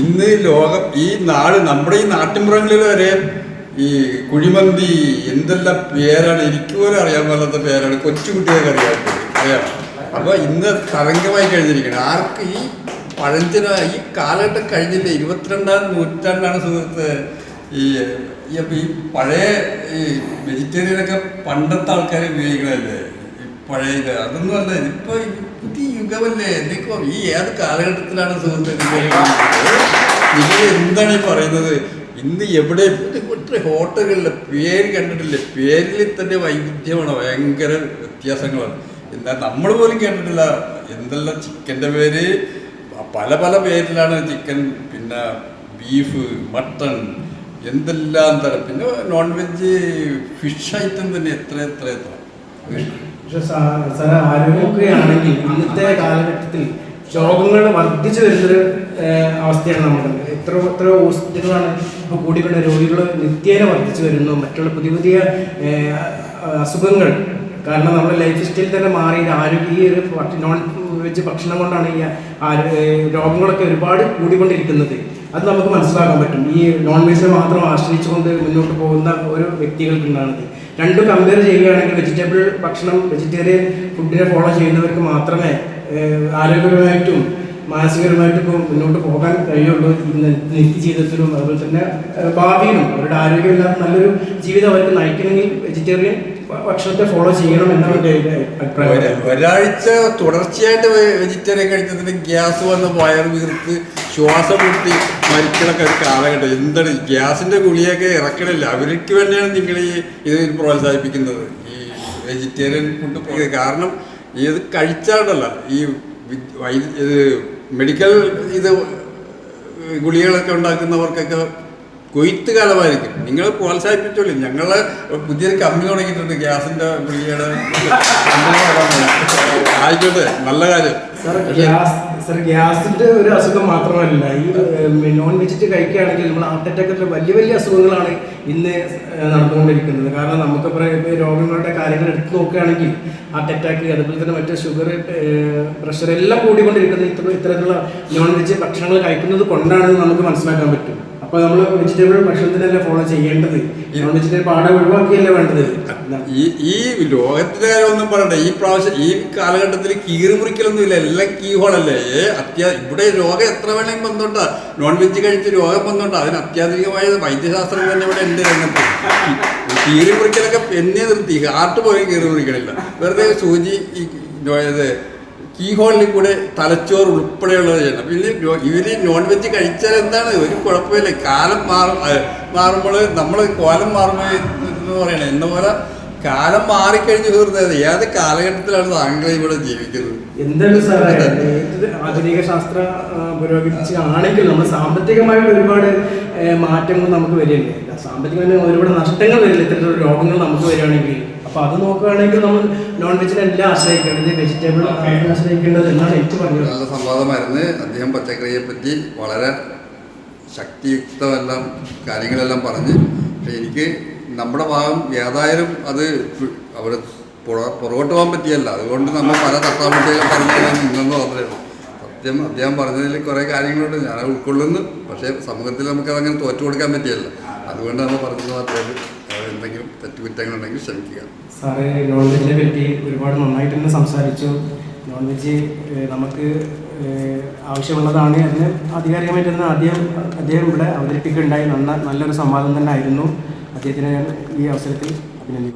ഇന്ന് ലോകം ഈ നാട് നമ്മുടെ ഈ നാട്ടിൻപുറങ്ങളിൽ വരെ ഈ കുഴിമന്തി എന്തെല്ലാം പേരാണ് എനിക്ക് പോലും അറിയാൻ പറ്റാത്ത പേരാണ്. കൊച്ചുകുട്ടികൾക്ക് അറിയാൻ അറിയാം. അപ്പൊ ഇന്ന് തരംഗമായി കഴിഞ്ഞിരിക്കണം ആർക്ക് ഈ പഴഞ്ചന ഈ കാലഘട്ടം കഴിഞ്ഞില്ല? ഇരുപത്തിരണ്ടാം നൂറ്റാണ്ടാണ് സുഹൃത്ത്. ഈ അപ്പൊ ഈ പഴയ ഈ വെജിറ്റേറിയൻ ഒക്കെ പണ്ടത്തെ ആൾക്കാർ ഉപയോഗിക്കണല്ലേ ഈ പഴയ ഇത്. അതൊന്നും അല്ല. ഇപ്പൊ പുതിയ യുഗമല്ലേ? എന്തൊക്കെ ഈ ഏത് കാലഘട്ടത്തിലാണ് സുഹൃത്ത്? നിങ്ങൾ എന്താണ് ഈ പറയുന്നത്? ഇന്ന് എവിടെ ഒത്തിരി ഹോട്ടലുകളിലെ പേര് കണ്ടിട്ടില്ലേ? പേരിൽ തന്നെ വൈവിധ്യമാണ്. ഭയങ്കര വ്യത്യാസങ്ങളാണ്. എന്നാൽ നമ്മൾ പോലും കേട്ടിട്ടില്ല. എന്തെല്ലാം ചിക്കന്റെ പേര്? പല പല പേരിലാണ് ചിക്കൻ. പിന്നെ ബീഫ് മട്ടൺ എന്തെല്ലാം തരം. പിന്നെ നോൺ വെജ് ഫിഷ് ഐറ്റം തന്നെ എത്ര എത്ര എത്ര. പക്ഷെ സാ- സാറേ ആരോഗ്യമൊക്കെയാണെങ്കിൽ ഇന്നത്തെ കാലഘട്ടത്തിൽ രോഗങ്ങൾ വർദ്ധിച്ചു വരുന്നൊരു അവസ്ഥയാണ് നമ്മുടെ. എത്ര എത്ര ഹോസ്പിറ്റലുകളാണ് ഇപ്പോൾ കൂടിക്കൊണ്ട് രോഗികൾ നിത്യേന വർദ്ധിച്ചു വരുന്നു. മറ്റുള്ള പുതിയ പുതിയ അസുഖങ്ങൾ. കാരണം നമ്മുടെ ലൈഫ് സ്റ്റൈൽ തന്നെ മാറി. ആരോഗ്യ ഈ ഒരു നോൺ വെജ് ഭക്ഷണം കൊണ്ടാണ് ഈ രോഗങ്ങളൊക്കെ ഒരുപാട് കൂടിക്കൊണ്ടിരിക്കുന്നത്. അത് നമുക്ക് മനസ്സിലാക്കാൻ പറ്റും. ഈ നോൺ വെജിനെ മാത്രം ആശ്രയിച്ചുകൊണ്ട് മുന്നോട്ട് പോകുന്ന ഒരു വ്യക്തികൾക്കുണ്ടാണത്. രണ്ടും കമ്പയർ ചെയ്യുകയാണെങ്കിൽ വെജിറ്റബിൾ ഭക്ഷണം വെജിറ്റേറിയൻ ഫുഡിനെ ഫോളോ ചെയ്യുന്നവർക്ക് മാത്രമേ ആരോഗ്യപരമായിട്ടും മാനസികപരമായിട്ടും ഇപ്പോൾ മുന്നോട്ട് പോകാൻ കഴിയുള്ളൂ ഇന്ന് നിത്യ ജീവിതത്തിലും അതുപോലെ തന്നെ ഭാവിയിലും. അവരുടെ ആരോഗ്യമില്ലാത്ത നല്ലൊരു ജീവിതം അവർക്ക് നയിക്കണമെങ്കിൽ വെജിറ്റേറിയൻ ഭക്ഷണത്തെ ഫോളോ ചെയ്യണം എന്നാണ് എന്റെ അഭിപ്രായം. ഒരാഴ്ച തുടർച്ചയായിട്ട് വെജിറ്റേറിയൻ കഴിച്ചതിന് ഗ്യാസ് വന്ന് വയറ് വീർത്ത് ശ്വാസം മുട്ടി മരിക്കണൊക്കെ ഒരു കാലഘട്ടം. എന്താണ് ഗ്യാസിന്റെ ഗുളിയൊക്കെ ഇറക്കണില്ല. അവർക്ക് വേണ്ടിയാണ് നിങ്ങൾ ഈ ഇത് പ്രോത്സാഹിപ്പിക്കുന്നത്. ഈ വെജിറ്റേറിയൻ ഫുഡ് കാരണം ഇത് കഴിച്ചാണ്ടല്ല. ഈ ഇത് മെഡിക്കൽ ഇത് ഗുളികളൊക്കെ ഉണ്ടാക്കുന്നവർക്കൊക്കെ കൊയ്ത്ത് കാലമായിരിക്കും. നിങ്ങൾ പ്രോത്സാഹിപ്പിച്ചോളൂ. ഞങ്ങൾ പുതിയൊരു കമ്പനി തുടങ്ങിയിട്ടുണ്ട്. ഗ്യാസിന്റെ ഗുളികയുടെ ആയിക്കോട്ടെ. നല്ല കാര്യം. സാർ ഗ്യാസ് സാർ ഗ്യാസിന്റെ ഒരു അസുഖം മാത്രമല്ല. ഈ നോൺ വെജിറ്റ് കഴിക്കുകയാണെങ്കിൽ നമ്മൾ ഹാർട്ട് അറ്റാക്കൊക്കെ വലിയ വലിയ അസുഖങ്ങളാണ് ഇന്ന് നടന്നുകൊണ്ടിരിക്കുന്നത്. കാരണം നമുക്ക് രോഗങ്ങളുടെ കാര്യങ്ങൾ എടുത്തു നോക്കുകയാണെങ്കിൽ ഹാർട്ട് അറ്റാക്ക് അതുപോലെ തന്നെ മറ്റേ ഷുഗർ പ്രഷർ എല്ലാം കൂടിക്കൊണ്ടിരിക്കുന്നത് ഇത്ര ഇത്തരത്തിലുള്ള നോൺ വെജ് ഭക്ഷണങ്ങൾ കഴിക്കുന്നത് കൊണ്ടാണെന്ന് നമുക്ക് മനസ്സിലാക്കാൻ പറ്റും. അപ്പോൾ നമ്മൾ വെജിറ്റബിൾ ഭക്ഷണത്തിനല്ലേ ഫോളോ ചെയ്യേണ്ടത്? നോൺ വെജിറ്റബിൾ പാടെ ഒഴിവാക്കിയല്ലേ വേണ്ടത്? ഈ ഈ ലോകത്തിലെ കാര്യമൊന്നും പറയണ്ട. ഈ പ്രാവശ്യം ഈ കാലഘട്ടത്തിൽ കീറി മുറിക്കലൊന്നും ഇല്ല. എല്ലാം കീ ഏ അത്യാ ഇവിടെ രോഗം എത്ര വേണമെങ്കിൽ വന്നോണ്ടാ. നോൺ വെജ് കഴിച്ച് രോഗം വന്നോണ്ടാ. അതിന് അത്യാധുനികമായ വൈദ്യശാസ്ത്രം തന്നെ ഇവിടെ ഉണ്ട് രംഗത്ത്. കീറി മുറിക്കലൊക്കെ എന്നെ നിർത്തി. ഹാർട്ട് പോലും കീറി മുറിക്കണില്ല. വെറുതെ സൂചി ഈ കീ ഹോളിൽ കൂടെ തലച്ചോറ് ഉൾപ്പെടെയുള്ളത് ചെയ്യണം പിന്നെ ഇവർ നോൺ വെജ് കഴിച്ചാൽ എന്താണ്? ഒരു കുഴപ്പമില്ല. കാലം മാറും മാറുമ്പോൾ നമ്മൾ കോലം മാറുമ്പോൾ എന്ന് പറയണേ എന്ന പോലെ കാലം മാറിക്കഴിഞ്ഞ് തീർന്നത് ഏത് കാലഘട്ടത്തിലാണ് താങ്കൾ ഇവിടെ ജീവിക്കുന്നത്? എന്താണ് സാറേ ആധുനിക ശാസ്ത്ര പുരോഗമിച്ച് ആണെങ്കിൽ നമ്മൾ സാമ്പത്തികമായിട്ട് ഒരുപാട് മാറ്റങ്ങൾ നമുക്ക് വരില്ലേ സാമ്പത്തികമായി ഒരുപാട് നഷ്ടങ്ങൾ വരില്ല ഇത്തരത്തിലുള്ള രോഗങ്ങൾ നമുക്ക് വരികയാണെങ്കിൽ അപ്പൊ അത് നോക്കുകയാണെങ്കിൽ നമ്മൾ നോൺ വെജിനെല്ലാം ആശ്രയിക്കേണ്ടത് വെജിറ്റബിൾ ആശ്രയിക്കേണ്ടത് എന്നാണ് എനിക്ക് പറഞ്ഞത് നല്ല സംവാദമായിരുന്നു. അദ്ദേഹം പച്ചക്കറിയെ പറ്റി വളരെ ശക്തിയുക്തമെല്ലാം കാര്യങ്ങളെല്ലാം പറഞ്ഞ്. പക്ഷേ എനിക്ക് നമ്മുടെ ഭാഗം ഏതായാലും അത് അവിടെ പുറ- പുറകോട്ട് പോകാൻ പറ്റിയല്ല. അതുകൊണ്ട് നമ്മൾ പല തട്ടാമുട്ടികളും പറഞ്ഞാലും നിന്നെന്ന് ഉള്ളൂ സത്യം അദ്ദേഹം പറഞ്ഞതിൽ കുറേ കാര്യങ്ങളുണ്ട്. ഞാൻ ഉൾക്കൊള്ളുന്നു. പക്ഷേ സമൂഹത്തിൽ നമുക്കതങ്ങനെ തോറ്റു കൊടുക്കാൻ പറ്റിയല്ല. അതുകൊണ്ട് നമ്മൾ പറഞ്ഞത് മാത്രമേ എന്തെങ്കിലും തെറ്റുകുറ്റങ്ങളുണ്ടെങ്കിൽ ക്ഷമിക്കുക. സാറേ നോൺ വെജിനെ പറ്റി ഒരുപാട് നന്നായിട്ട് തന്നെ സംസാരിച്ചു. നോൺ വെജ് നമുക്ക് ആവശ്യമുള്ളതാണ് എന്ന് ആധികാരികമായിട്ട് തന്നെ ആദ്യം അദ്ദേഹം ഇവിടെ അവതരിപ്പിക്കുകയുണ്ടായി. നന്ന നല്ലൊരു സംവാദം തന്നെ ആയിരുന്നു. അദ്ദേഹത്തിനെ ഞാൻ ഈ അവസരത്തിൽ അഭിനന്ദിക്കുന്നു.